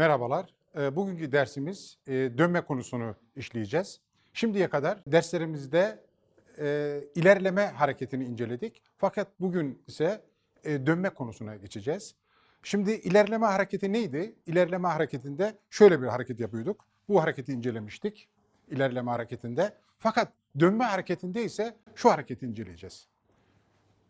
Merhabalar. Ee, Bugünkü dersimiz e, dönme konusunu işleyeceğiz. Şimdiye kadar derslerimizde e, ilerleme hareketini inceledik. Fakat bugün ise e, dönme konusuna geçeceğiz. Şimdi ilerleme hareketi neydi? İlerleme hareketinde şöyle bir hareket yapıyorduk. Bu hareketi incelemiştik ilerleme hareketinde. Fakat dönme hareketinde ise şu hareketi inceleyeceğiz.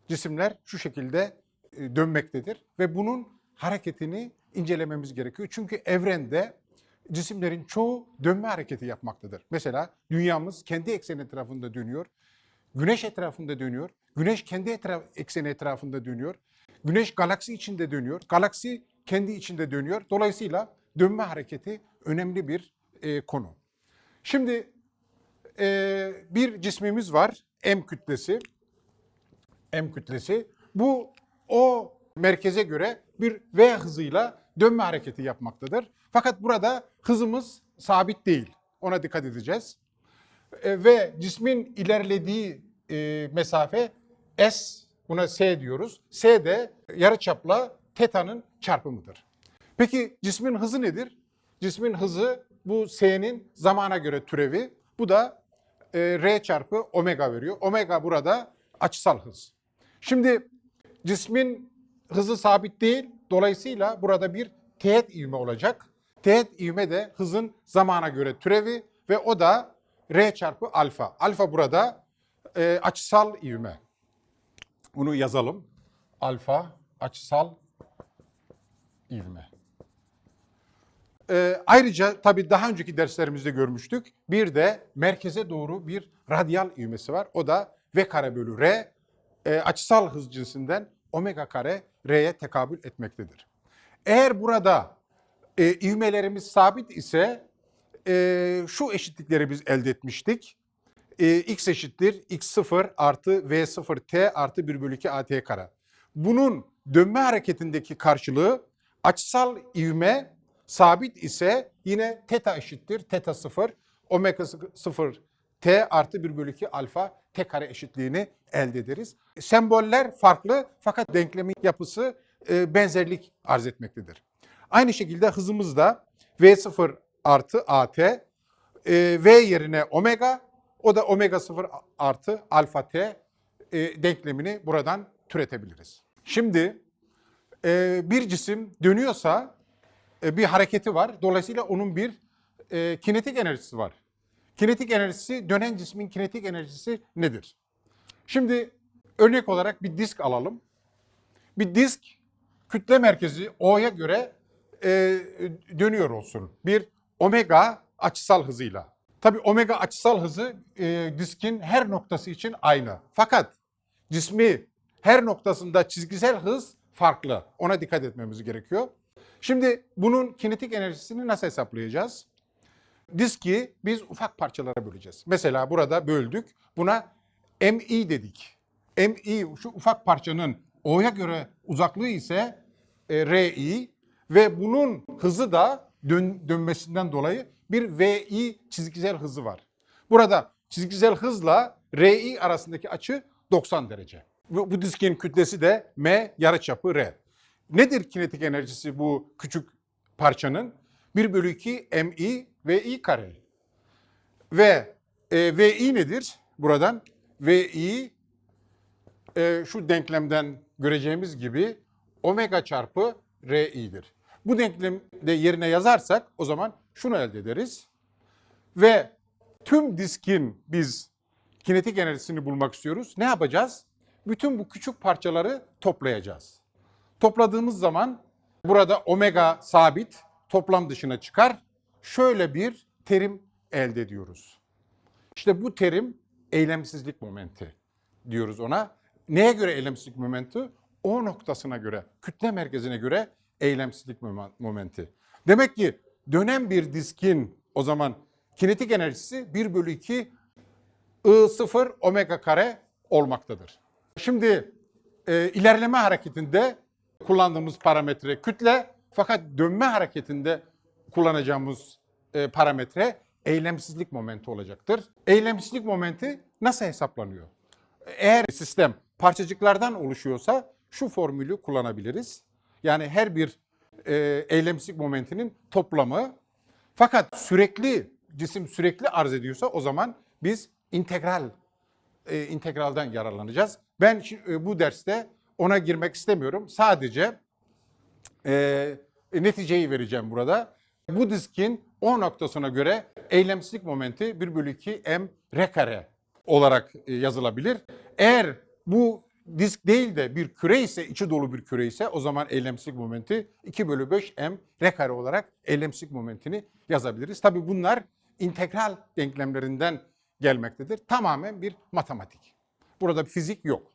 Cisimler şu şekilde dönmektedir ve bunun hareketini incelememiz gerekiyor. Çünkü evrende cisimlerin çoğu dönme hareketi yapmaktadır. Mesela dünyamız kendi ekseni etrafında dönüyor. Güneş etrafında dönüyor. Güneş kendi etraf, ekseni etrafında dönüyor. Güneş galaksi içinde dönüyor. Galaksi kendi içinde dönüyor. Dolayısıyla dönme hareketi önemli bir e, konu. Şimdi e, bir cismimiz var. M kütlesi. M kütlesi. Bu o merkeze göre bir V hızıyla dönme hareketi yapmaktadır. Fakat burada hızımız sabit değil. Ona dikkat edeceğiz. E, ve cismin ilerlediği e, mesafe S, buna S diyoruz. S de yarıçapla teta'nın çarpımıdır. Peki cismin hızı nedir? Cismin hızı bu S'nin zamana göre türevi. Bu da e, R çarpı omega veriyor. Omega burada açısal hız. Şimdi cismin hızı sabit değil. Dolayısıyla burada bir teğet ivme olacak. Teğet ivme de hızın zamana göre türevi ve o da R çarpı alfa. Alfa burada e, açısal ivme. Bunu yazalım. Alfa açısal ivme. Ee, ayrıca tabii daha önceki derslerimizde görmüştük. Bir de merkeze doğru bir radyal ivmesi var. O da V kare bölü R e, açısal hız cinsinden omega kare R'ye tekabül etmektedir. Eğer burada e, ivmelerimiz sabit ise e, şu eşitlikleri biz elde etmiştik. E, x eşittir x0 artı v0 t artı 1 bölü 2 at kare. Bunun dönme hareketindeki karşılığı açısal ivme sabit ise yine teta eşittir teta 0 omega 0 t artı 1 bölü 2 alfa t kare eşitliğini elde ederiz. Semboller farklı fakat denklemin yapısı e, benzerlik arz etmektedir. Aynı şekilde hızımız da v0 artı at e, v yerine omega o da omega 0 artı alfa t e, denklemini buradan türetebiliriz. Şimdi bir cisim dönüyorsa bir hareketi var. Dolayısıyla onun bir kinetik enerjisi var. Kinetik enerjisi, dönen cismin kinetik enerjisi nedir? Şimdi örnek olarak bir disk alalım. Bir disk kütle merkezi O'ya göre e, dönüyor olsun. Bir omega açısal hızıyla. Tabii omega açısal hızı e, diskin her noktası için aynı. Fakat cismi her noktasında çizgisel hız farklı. Ona dikkat etmemiz gerekiyor. Şimdi bunun kinetik enerjisini nasıl hesaplayacağız? Diski biz ufak parçalara böleceğiz. Mesela burada böldük. Buna MI dedik. MI şu ufak parçanın O'ya göre uzaklığı ise e, RI ve bunun hızı da dön, dönmesinden dolayı bir VI çizgisel hızı var. Burada çizgisel hızla RI arasındaki açı 90 derece. Bu, bu diskin kütlesi de M yarıçapı R. Nedir kinetik enerjisi bu küçük parçanın? 1 bölü 2 mi ve i kare. Ve e, vi nedir? Buradan vi e, şu denklemden göreceğimiz gibi omega çarpı ri'dir. Bu denklemde yerine yazarsak o zaman şunu elde ederiz. Ve tüm diskin biz kinetik enerjisini bulmak istiyoruz. Ne yapacağız? Bütün bu küçük parçaları toplayacağız. Topladığımız zaman burada omega sabit toplam dışına çıkar. Şöyle bir terim elde ediyoruz. İşte bu terim eylemsizlik momenti diyoruz ona. Neye göre eylemsizlik momenti? O noktasına göre, kütle merkezine göre eylemsizlik momenti. Demek ki dönen bir diskin o zaman kinetik enerjisi 1 bölü 2 I0 omega kare olmaktadır. Şimdi e, ilerleme hareketinde kullandığımız parametre kütle fakat dönme hareketinde kullanacağımız e, parametre eylemsizlik momenti olacaktır. Eylemsizlik momenti nasıl hesaplanıyor? Eğer sistem parçacıklardan oluşuyorsa şu formülü kullanabiliriz. Yani her bir e, eylemsizlik momentinin toplamı. Fakat sürekli cisim sürekli arz ediyorsa o zaman biz integral e, integralden yararlanacağız. Ben e, bu derste ona girmek istemiyorum. Sadece e, neticeyi vereceğim burada. Bu diskin O noktasına göre eylemsizlik momenti 1 bölü 2 m r kare olarak e, yazılabilir. Eğer bu disk değil de bir küre ise, içi dolu bir küre ise o zaman eylemsizlik momenti 2 bölü 5 m r kare olarak eylemsizlik momentini yazabiliriz. Tabii bunlar integral denklemlerinden gelmektedir. Tamamen bir matematik. Burada bir fizik yok.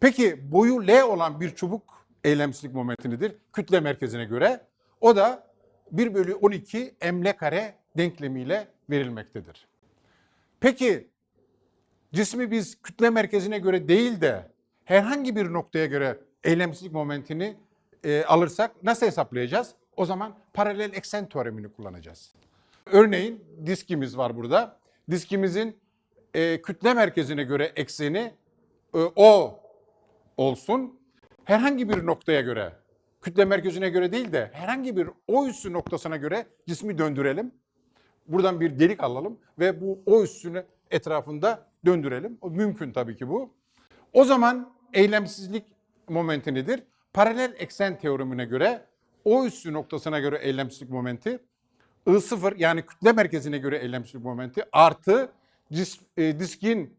Peki boyu L olan bir çubuk eylemsizlik momenti nedir? Kütle merkezine göre. O da 1 bölü 12 m L kare denklemiyle verilmektedir. Peki cismi biz kütle merkezine göre değil de herhangi bir noktaya göre eylemsizlik momentini e, alırsak nasıl hesaplayacağız? O zaman paralel eksen teoremini kullanacağız. Örneğin diskimiz var burada. Diskimizin e, kütle merkezine göre ekseni e, O olsun. Herhangi bir noktaya göre, kütle merkezine göre değil de herhangi bir O üssü noktasına göre cismi döndürelim. Buradan bir delik alalım ve bu O üssünü etrafında döndürelim. O mümkün tabii ki bu. O zaman eylemsizlik momenti nedir? Paralel eksen teoremine göre O üssü noktasına göre eylemsizlik momenti I0 yani kütle merkezine göre eylemsizlik momenti artı cis- e, diskin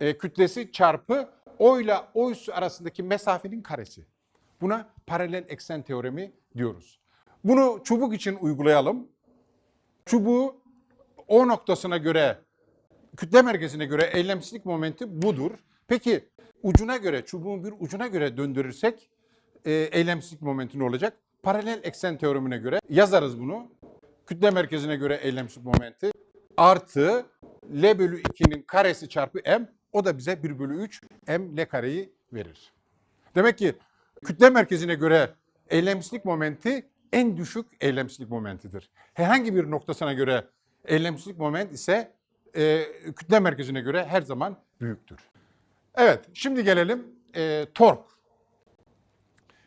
e, kütlesi çarpı O ile O üssü arasındaki mesafenin karesi. Buna paralel eksen teoremi diyoruz. Bunu çubuk için uygulayalım. Çubuğu O noktasına göre kütle merkezine göre eylemsizlik momenti budur. Peki ucuna göre, çubuğun bir ucuna göre döndürürsek e, eylemsizlik momenti ne olacak? Paralel eksen teoremine göre yazarız bunu. Kütle merkezine göre eylemsizlik momenti artı L bölü 2'nin karesi çarpı M o da bize 1 bölü 3 M L kareyi verir. Demek ki kütle merkezine göre eylemsizlik momenti en düşük eylemsizlik momentidir. Herhangi bir noktasına göre eylemsizlik moment ise e, kütle merkezine göre her zaman büyüktür. Evet, şimdi gelelim e, tork.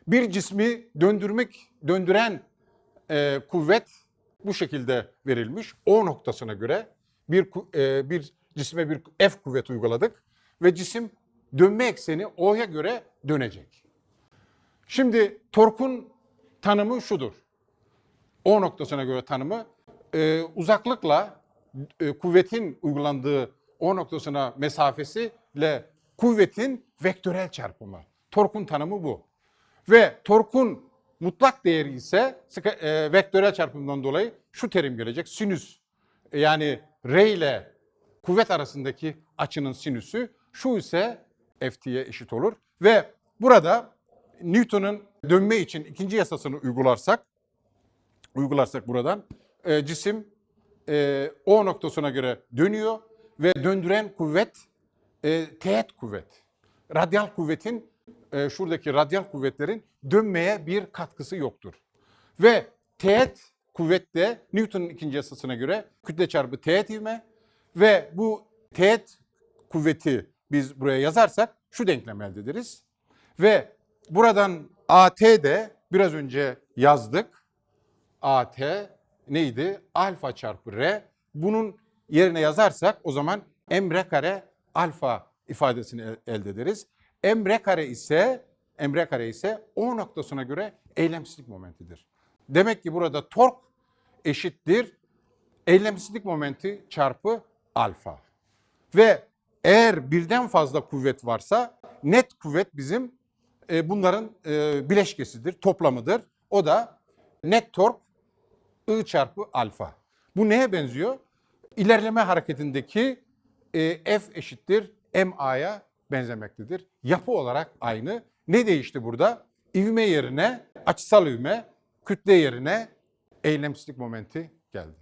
Bir cismi döndürmek, döndüren e, kuvvet bu şekilde verilmiş. O noktasına göre bir e, bir cisme bir F kuvvet uyguladık ve cisim dönme ekseni O'ya göre dönecek. Şimdi torkun tanımı şudur. O noktasına göre tanımı e, uzaklıkla e, kuvvetin uygulandığı O noktasına mesafesiyle kuvvetin vektörel çarpımı. Torkun tanımı bu. Ve torkun mutlak değeri ise e, vektörel çarpımdan dolayı şu terim gelecek. Sinüs yani R ile kuvvet arasındaki açının sinüsü şu ise ft'ye eşit olur. Ve burada Newton'un dönme için ikinci yasasını uygularsak uygularsak buradan e, cisim e, O noktasına göre dönüyor ve döndüren kuvvet e, teğet kuvvet. Radyal kuvvetin e, şuradaki radyal kuvvetlerin dönmeye bir katkısı yoktur. Ve teğet kuvvette Newton'un ikinci yasasına göre kütle çarpı teğet ivme ve bu teğet kuvveti biz buraya yazarsak şu denklem elde ederiz. Ve buradan AT de biraz önce yazdık. AT neydi? Alfa çarpı R. Bunun yerine yazarsak o zaman M R kare alfa ifadesini el- elde ederiz. M R kare ise M R kare ise O noktasına göre eylemsizlik momentidir. Demek ki burada tork eşittir eylemsizlik momenti çarpı alfa. Ve eğer birden fazla kuvvet varsa net kuvvet bizim e, bunların e, bileşkesidir, toplamıdır. O da net tork I çarpı alfa. Bu neye benziyor? İlerleme hareketindeki e, F eşittir MA'ya benzemektedir. Yapı olarak aynı. Ne değişti burada? İvme yerine açısal ivme, kütle yerine eylemsizlik momenti geldi.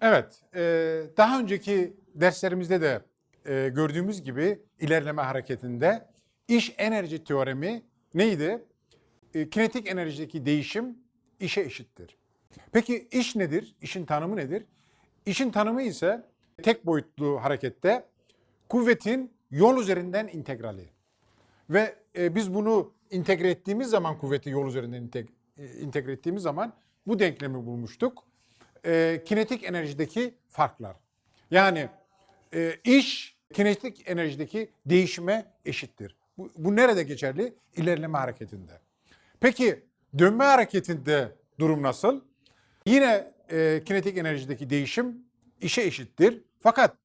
Evet, daha önceki derslerimizde de gördüğümüz gibi ilerleme hareketinde iş enerji teoremi neydi? E, kinetik enerjideki değişim işe eşittir. Peki iş nedir? İşin tanımı nedir? İşin tanımı ise tek boyutlu harekette kuvvetin yol üzerinden integrali. Ve e, biz bunu entegre ettiğimiz zaman kuvveti yol üzerinden integ- e, entegre ettiğimiz zaman bu denklemi bulmuştuk. E, kinetik enerjideki farklar. Yani iş kinetik enerjideki değişime eşittir. Bu, bu nerede geçerli? İlerleme hareketinde. Peki dönme hareketinde durum nasıl? Yine e, kinetik enerjideki değişim işe eşittir. Fakat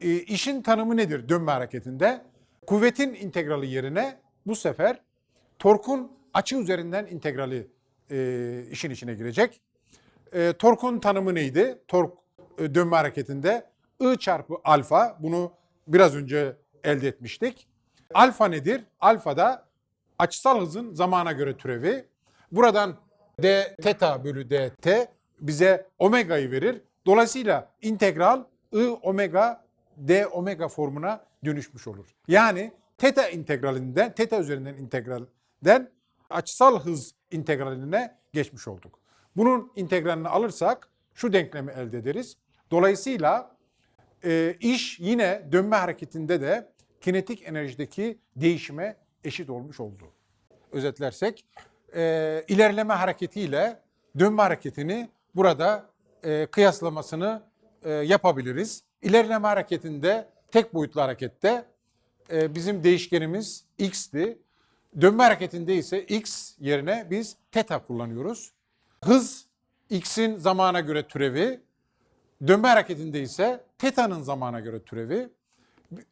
e, işin tanımı nedir dönme hareketinde? Kuvvetin integrali yerine bu sefer torkun açı üzerinden integrali e, işin içine girecek. E, torkun tanımı neydi? Tork e, dönme hareketinde I çarpı alfa bunu biraz önce elde etmiştik. Alfa nedir? Alfa da açısal hızın zamana göre türevi. Buradan d teta bölü dt bize omega'yı verir. Dolayısıyla integral I omega d omega formuna dönüşmüş olur. Yani teta integralinden, teta üzerinden integralden açısal hız integraline geçmiş olduk. Bunun integralini alırsak şu denklemi elde ederiz. Dolayısıyla e, iş yine dönme hareketinde de kinetik enerjideki değişime eşit olmuş oldu. Özetlersek e, ilerleme hareketiyle dönme hareketini burada e, kıyaslamasını e, yapabiliriz. İlerleme hareketinde tek boyutlu harekette e, bizim değişkenimiz x'ti. Dönme hareketinde ise x yerine biz teta kullanıyoruz. Hız x'in zamana göre türevi, Dönme hareketinde ise teta'nın zamana göre türevi.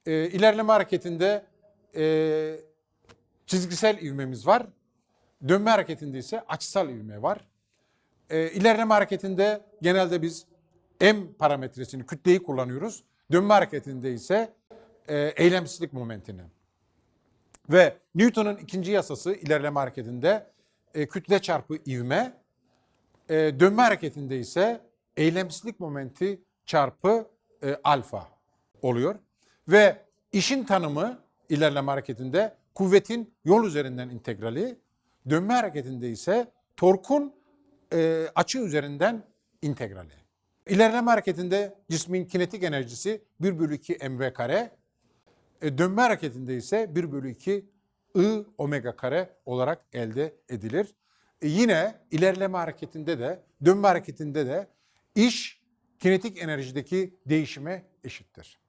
E, ilerleme hareketinde e, çizgisel ivmemiz var. Dönme hareketinde ise açısal ivme var. E, ilerleme hareketinde genelde biz m parametresini, kütleyi kullanıyoruz. Dönme hareketinde ise e, eylemsizlik momentini. Ve Newton'un ikinci yasası ilerleme hareketinde e, kütle çarpı ivme, e, dönme hareketinde ise eylemsizlik momenti çarpı e, alfa oluyor. Ve işin tanımı ilerleme hareketinde kuvvetin yol üzerinden integrali, dönme hareketinde ise torkun e, açı üzerinden integrali. İlerleme hareketinde cismin kinetik enerjisi 1 bölü 2 mv kare, e, dönme hareketinde ise 1 bölü 2 I omega kare olarak elde edilir. E, yine ilerleme hareketinde de dönme hareketinde de iş kinetik enerjideki değişime eşittir.